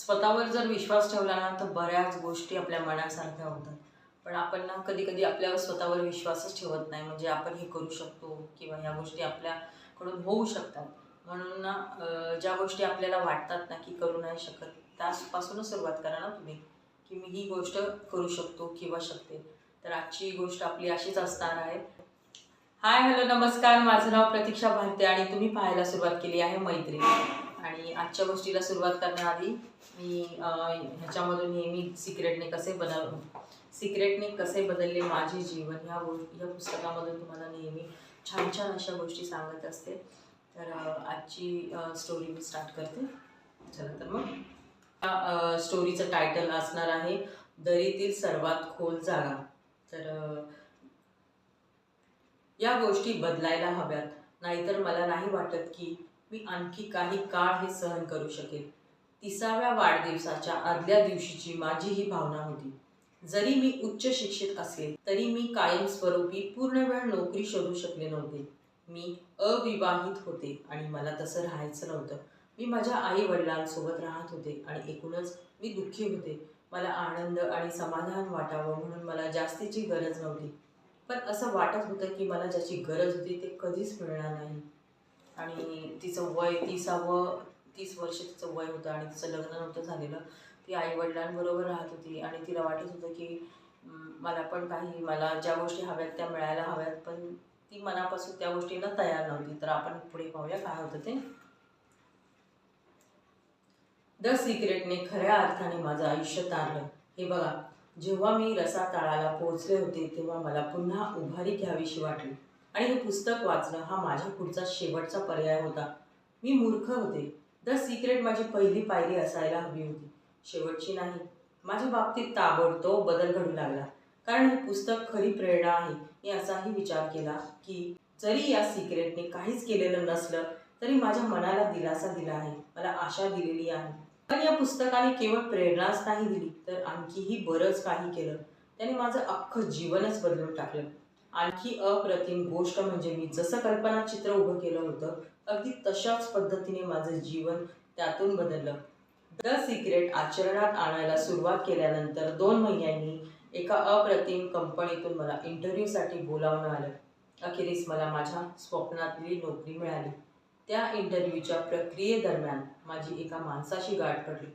स्वतःवर जर विश्वास ठेवला ना तर बऱ्याच गोष्टी आपल्या मनासारख्या होतात. पण आपण ना कधी कधी आपल्यावर स्वतःवर विश्वासच ठेवत नाही. म्हणजे आपण हे करू शकतो किंवा ह्या गोष्टी आपल्याकडून होऊ शकतात. म्हणून ना ज्या गोष्टी आपल्याला वाटतात ना की करू नाही शकत त्यापासूनच सुरुवात करा ना तुम्ही की मी ही गोष्ट करू शकतो किंवा शकते. तर आजची गोष्ट आपली अशीच असणार आहे. हाय हॅलो नमस्कार. माझं नाव प्रतीक्षा भारते आणि तुम्ही पाहायला सुरुवात केली आहे मैत्री आणि आजच्या गोष्टीला सुरुवात करण्याआधी मी ह्याच्यामधून नेहमी सिक्रेटने कसे बनव सिक्रेटने कसे बदलले माझे जीवन ह्या गो ह्या पुस्तकामधून तुम्हाला नेहमी छान छान अशा गोष्टी सांगत असते. तर आजची स्टोरी मी स्टार्ट करते. चला तर मग. स्टोरीचं टायटल असणार आहे दरीतील सर्वात खोल जागा. तर या गोष्टी बदलायला हव्यात. नाहीतर मला नाही वाटत की मी आणखी काही काळ हे सहन करू शकेल तिसाव्या वाढदिवसाच्या आदल्या दिवशीची माझी ही भावना होती. जरी मी उच्च शिक्षित असेल तरी मी कायमस्वरूपी पूर्ण वेळ नोकरी शोधू शकले नव्हते. मी अविवाहित होते आणि मला तसं राहायचं नव्हतं. मी माझ्या आई वडिलांसोबत राहत होते आणि एकूणच मी दुःखी होते. मला आनंद आणि समाधान वाटावं म्हणून मला जास्तीची गरज नव्हती. पण असं वाटत होतं की मला ज्याची गरज होती ते कधीच मिळणार नाही. तिचं वय तिसावं तीस वर्ष तिचं वय होतं आणि तिचं लग्न नव्हतं झालेलं. ती आई वडिलांबरोबर राहत होती आणि तिला वाटत होतं की मला पण काही मला ज्या गोष्टी हव्यात त्या मिळायला हव्यात पण ती मनापासून त्या गोष्टीला तयार नव्हती. तर आपण पुढे पाहूया काय होतं ते. द सिक्रेटने खऱ्या अर्थाने माझं आयुष्य तारलं हे बघा जेव्हा मी रसा पोहोचले होते तेव्हा मला पुन्हा उभारी घ्यावीशी वाटली. आणि हे पुस्तक वाचणं हा माझ्या पुढचा शेवटचा पर्याय होता. मी मूर्ख होते. द सिक्रेट माझी पहिली पायरी असायला हवी होती. शेवटची नाही. माझ्या बाबतीत ताबडतोब बदल घडू लागला. कारण हे पुस्तक खरी प्रेरणा आहे. मी असाही विचार केला की जरी या सिक्रेटने काहीच केलेलं नसलं तरी माझ्या मनाला दिलासा दिला आहे. मला आशा दिलेली आहे. पण या पुस्तकाने केवळ प्रेरणाच नाही दिली तर आणखीही बरंच काही केलं. त्याने माझं अख्खं जीवनच बदलून टाकलं. आणखी अप्रतिम गोष्ट म्हणजे मी जसं कल्पना चित्र उभं केलं होतं अगदी तशाच पद्धतीने माझं जीवन त्यातून बदललं. द सिक्रेट आचरणात आणायला सुरुवात केल्यानंतर दोन महिन्यांनी एका अप्रतिम कंपनीतून मला इंटरव्ह्यूसाठी बोलावणं आलं. अखेरीस मला माझ्या स्वप्नातली नोकरी मिळाली. त्या इंटरव्ह्यूच्या प्रक्रियेदरम्यान माझी एका माणसाशी गाठ पडली.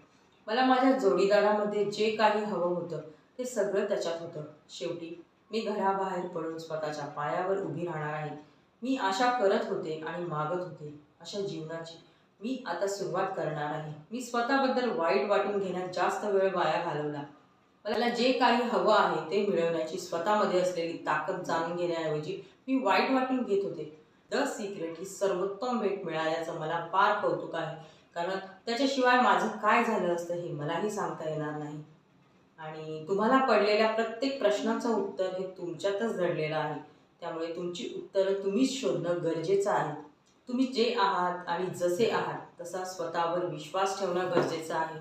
मला माझ्या जोडीदारामध्ये जे काही हवं होतं ते सगळं त्याच्यात होतं. शेवटी मी घराबाहेर पडून स्वतःच्या पायावर उभी राहणार आहे. मी आशा करत होते आणि मागत होते. अशा जीवनाची मी आता सुरुवात करणार आहे. मी स्वतःबद्दल वाईट वाटून घेण्यात जास्त वेळ वाया घालवला. मला जे काही हवं आहे ते मिळवण्याची स्वतःमध्ये असलेली ताकद जाणून घेण्याऐवजी मी वाईट वाटून घेत होते. द सिक्रेट ही सर्वोत्तम भेट मिळाल्याचं मला फार कौतुक आहे. कारण त्याच्याशिवाय माझं काय झालं असतं हे मलाही सांगता येणार नाही. आणि तुम्हाला पडलेल्या प्रत्येक प्रश्नाचं उत्तर हे तुमच्यातच दडलेलं आहे. त्यामुळे तुमची उत्तरं तुम्हीच शोधणं गरजेचं आहे. तुम्ही जे आहात आणि जसे आहात तसा स्वतःवर विश्वास ठेवणं गरजेचं आहे.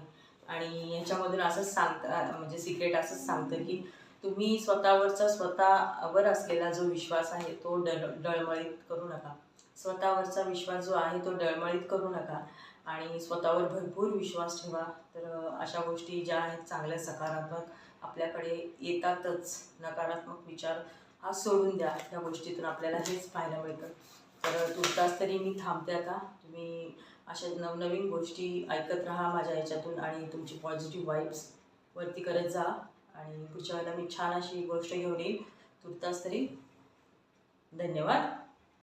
आणि याच्यामधून असंच सांगता म्हणजे सिक्रेट असंच सांगतं की तुम्ही स्वतःवरचा स्वतःवर असलेला जो विश्वास आहे तो डळ डळमळीत करू नका. स्वतःवरचा विश्वास जो आहे तो डळमळीत करू नका. आणि स्वतःवर भरपूर विश्वास ठेवा. तर अशा गोष्टी ज्या आहेत चांगल्या सकारात्मक आपल्याकडे येतातच. नकारात्मक विचार हा सोडून द्या. ह्या गोष्टीतून आपल्याला हेच पाहायला मिळतं. तर तुर्तास तरी मी थांबते आता. तुम्ही अशा नवनवीन गोष्टी ऐकत राहा माझ्या याच्यातून आणि तुमची पॉझिटिव्ह वाईब्स वरती करत जा. आणि पुढच्या वेळेला मी छान अशी गोष्ट घेऊन येईल. तुर्तास तरी धन्यवाद.